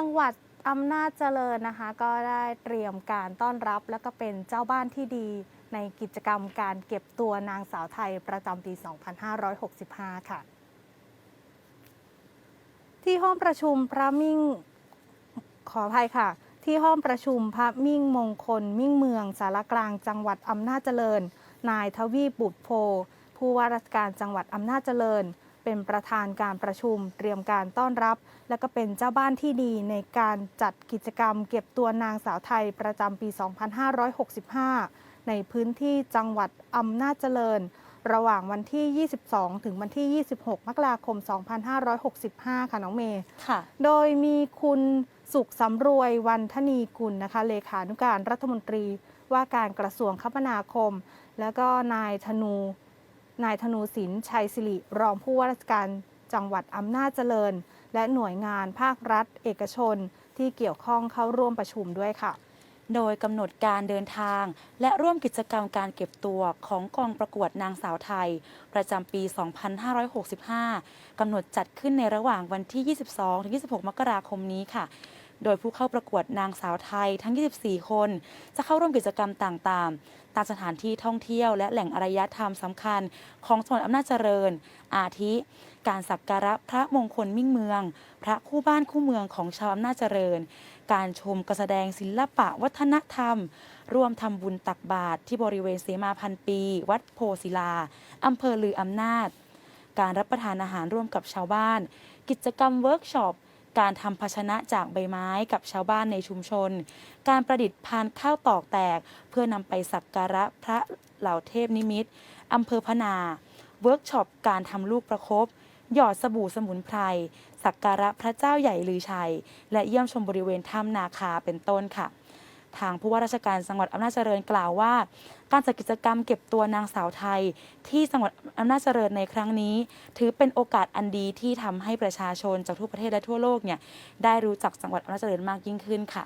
จังหวัดอำนาจเจริญนะคะ ก็ได้เตรียมการต้อนรับและก็เป็นเจ้าบ้านที่ดีในกิจกรรมการเก็บตัวนางสาวไทยประจำปี 2565 ค่ะ ที่ห้องประชุมพระมิ่งขออภัยค่ะ ที่ห้องประชุมพระมิ่งมงคล มิ่งเมืองสารกลางจังหวัดอำนาจเจริญ นายทวีปบุตรโพ ผู้ว่าราชการจังหวัดอำนาจเจริญ เป็นประธานการประชุมเตรียมการต้อนรับ และก็เป็นเจ้าบ้านที่ดีในการจัดกิจกรรม เก็บตัวนางสาวไทยประจำปี 2565 ในพื้นที่จังหวัดอำนาจเจริญ ระหว่างวันที่ 22 ถึงวันที่ 26 มกราคม 2565 ค่ะน้องเมย์ค่ะโดยมีคุณสุขสำรวยวันธนีกุลนะคะ เลขานุการรัฐมนตรีว่าการกระทรวงคมนาคม แล้วก็นายธนู นายธนูศิลปชัยสิริรองผู้ว่าราชการจังหวัดอำนาจเจริญ และหน่วยงานภาครัฐ เอกชน ที่เกี่ยวข้องเข้าร่วมประชุมด้วยค่ะ โดยกำหนดการเดินทาง และร่วมกิจกรรมการเก็บตัวของกองประกวดนางสาวไทย ประจำปี 2565 กำหนดจัดขึ้นในระหว่างวันที่ 22-26 มกราคมนี้ค่ะ โดยผู้เข้าประกวดนางสาวไทยทั้ง 24 คน จะเข้าร่วมกิจกรรมต่างๆ ตามสถานที่ท่องเที่ยวและแหล่งอารยธรรมสำคัญ ของจังหวัดอำนาจเจริญ อาทิ การสักการะพระมงคลมิ่งเมือง พระคู่บ้านคู่เมืองของชาวอำนาจเจริญ การชมการแสดงศิลปะวัฒนธรรม ร่วมทำบุญตักบาตรที่บริเวณเสมาพันปี วัดโพศิลาอำเภอลืออำนาจ การรับประทานอาหารร่วมกับชาวบ้าน กิจกรรมเวิร์กช็อป การทำภาชนะจากใบไม้กับชาวบ้านในชุมชน การประดิษฐ์พานข้าวตอกแตก เพื่อนำไปสักการะพระเหล่าเทพนิมิตอำเภอพนา เวิร์กช็อปการทำลูกประคบหยอดสบู่สมุนไพร สักการะพระเจ้าใหญ่ลือชัย และเยี่ยมชมบริเวณถ้ำนาคาเป็นต้นค่ะ ทางผู้ว่าราชการจังหวัดอำนาจเจริญกล่าวว่า การจัดกิจกรรมเก็บตัวนางสาวไทย ที่จังหวัดอำนาจเจริญในครั้งนี้ ถือเป็นโอกาสอันดีที่ทำให้ประชาชนจากทั่วประเทศและทั่วโลกเนี่ยได้รู้จักจังหวัดอำนาจเจริญมากยิ่งขึ้นค่ะ